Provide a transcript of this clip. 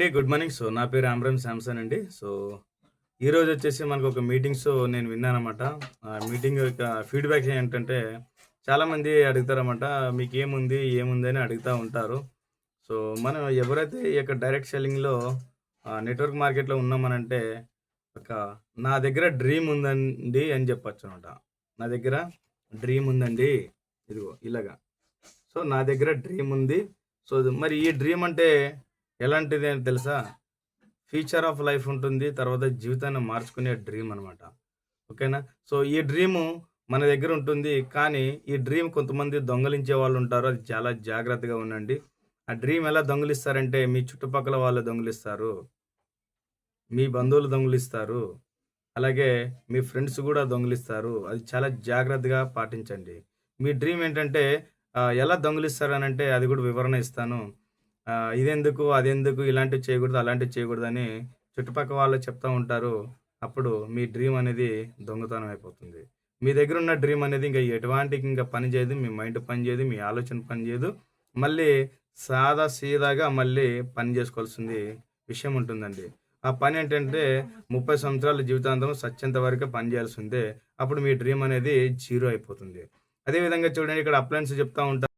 అండి good morning. So నా పేరు ఆమ్రమ్ శాంసన్ అండి. సో ఈరోజు వచ్చేసి మనకు ఒక మీటింగ్స్ నేను విన్నానమాట ఆ మీటింగ్ యొక్క ఫీడ్బ్యాక్ ఏంటంటే చాలామంది అడుగుతారన్నమాట మీకు ఏముంది ఏముంది అని అడుగుతూ ఉంటారు. సో మనం ఎవరైతే ఈ యొక్క డైరెక్ట్ సెల్లింగ్లో నెట్వర్క్ మార్కెట్లో ఉన్నామనంటే ఒక నా దగ్గర డ్రీమ్ ఉందండి అని చెప్పచ్చు అనమాట నా దగ్గర డ్రీమ్ ఉందండి. ఇదిగో ఇలాగా. సో నా దగ్గర డ్రీమ్ ఉంది. సో మరి ఈ డ్రీమ్ అంటే ఎలాంటిది అని తెలుసా? ఫ్యూచర్ ఆఫ్ లైఫ్ ఉంటుంది తర్వాత జీవితాన్ని మార్చుకునే డ్రీమ్ అనమాట ఓకేనా? సో ఈ డ్రీము మన దగ్గర ఉంటుంది కానీ ఈ డ్రీమ్ కొంతమంది దొంగలించే వాళ్ళు ఉంటారు అది చాలా జాగ్రత్తగా ఉండండి. ఆ డ్రీమ్ ఎలా దొంగిలిస్తారంటే మీ చుట్టుపక్కల వాళ్ళు దొంగిలిస్తారు మీ బంధువులు దొంగిలిస్తారు అలాగే మీ ఫ్రెండ్స్ కూడా దొంగిలిస్తారు అది చాలా జాగ్రత్తగా పాటించండి. మీ డ్రీమ్ ఏంటంటే ఎలా దొంగిలిస్తారు అని అంటే అది కూడా వివరణ ఇస్తాను. ఇదెందుకు? అదెందుకు? ఇలాంటివి చేయకూడదు అలాంటివి చేయకూడదు అని చుట్టుపక్కల వాళ్ళు చెప్తూ ఉంటారు. అప్పుడు మీ డ్రీమ్ అనేది దొంగతనం అయిపోతుంది. మీ దగ్గర ఉన్న డ్రీమ్ అనేది ఇంకా ఎటువంటి ఇంకా పని చేయదు. మీ మైండ్ పని చేయదు. మీ ఆలోచన పని చేయదు. మళ్ళీ సాదా సీదాగా మళ్ళీ పని చేసుకోవాల్సింది విషయం ఉంటుందండి. ఆ పని ఏంటంటే ముప్పై సంవత్సరాల జీవితాంతం సత్యంత వరకు పని చేయాల్సిందే. అప్పుడు మీ డ్రీమ్ అనేది జీరో అయిపోతుంది. అదేవిధంగా చూడండి ఇక్కడ అప్లయన్స్ చెప్తా ఉంటారు.